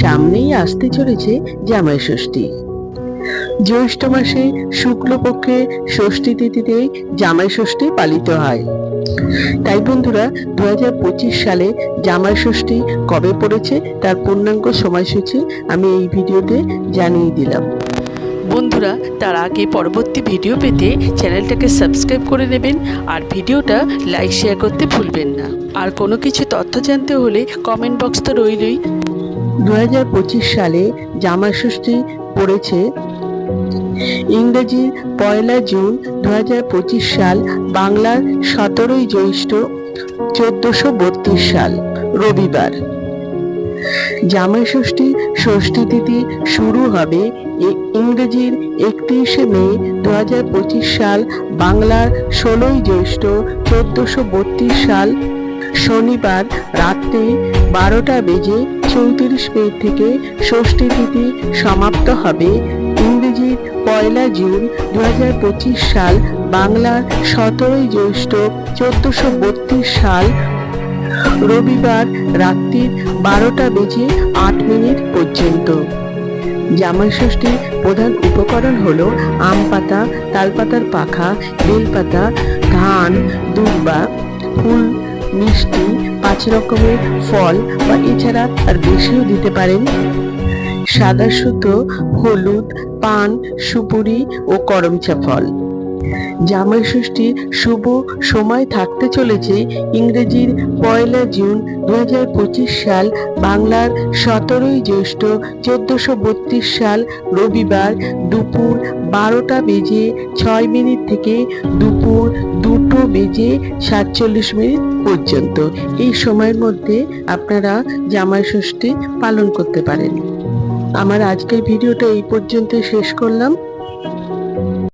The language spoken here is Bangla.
সামনেই আসতে চলেছে জামাই ষষ্ঠী। জ্যৈষ্ঠ মাসে শুক্লপক্ষে ষষ্ঠী তিথিতে জামাই ষষ্ঠী পালিত হয়। তাই বন্ধুরা দু হাজার পঁচিশ সালে জামাই ষষ্ঠী কবে পড়েছে তার পূর্ণাঙ্গ সময়সূচি আমি এই ভিডিওতে জানিয়ে দিলাম। বন্ধুরা, তার আগে পরবর্তী ভিডিও পেতে চ্যানেলটাকে সাবস্ক্রাইব করে নেবেন আর ভিডিওটা লাইক, শেয়ার করতে ভুলবেন না। আর কোনো কিছু তথ্য জানতে হলে কমেন্ট বক্স তো রইলই। দু হাজার পঁচিশ সালে জামাই ষষ্ঠী পড়েছে। ইংরেজি পয়লা জুন দু হাজার পঁচিশ সাল বাংলার সতেরোই জ্যৈষ্ঠ চোদ্দশো সাল, রবিবার। জামাই ষষ্ঠী ষষ্ঠী তিথি শুরু হবে ইংরেজির একত্রিশে মে দু হাজার পঁচিশ সাল বাংলার ষোলোই জ্যৈষ্ঠ চোদ্দশো বত্রিশ সাল শনিবার রাত্রে বারোটা বেজে চৌত্রিশ মিনিট থেকে ষষ্ঠী তিথি সমাপ্ত হবে। ইংরেজির পয়লা জুন দু সাল বাংলার সতেরোই জ্যৈষ্ঠ চোদ্দশো সাল রবিবার রাত্রির বারোটা বেজে আট মিনিট পর্যন্ত। জামাই ষষ্ঠীর প্রধান উপকরণ হল আম পাতা, তালপাতার পাখা, বেলপাতা, ধান দুর্বা ফুল মিষ্টি, পাঁচ রকমের ফল বা এছাড়া আর বেশিও দিতে পারেন। সাদা সুতো, হলুদ, পান, সুপুরি ও করমচা ফল। জামাই ষষ্ঠীর শুভ সময় থাকতে চলেছে ইংরেজির পয়লা জুন দু হাজার পঁচিশ সাল বাংলার সতেরোই জ্যৈষ্ঠ চোদ্দশো বত্রিশ সাল রবিবার দুপুর বারোটা বেজে ছয় মিনিট থেকে দুপুর বেজে সাতচল্লিশ মিনিট পর্যন্ত। এই সময়ের মধ্যে আপনারা জামাই ষষ্ঠী পালন করতে পারেন। আমার আজকের ভিডিওটা এই পর্যন্ত শেষ করলাম।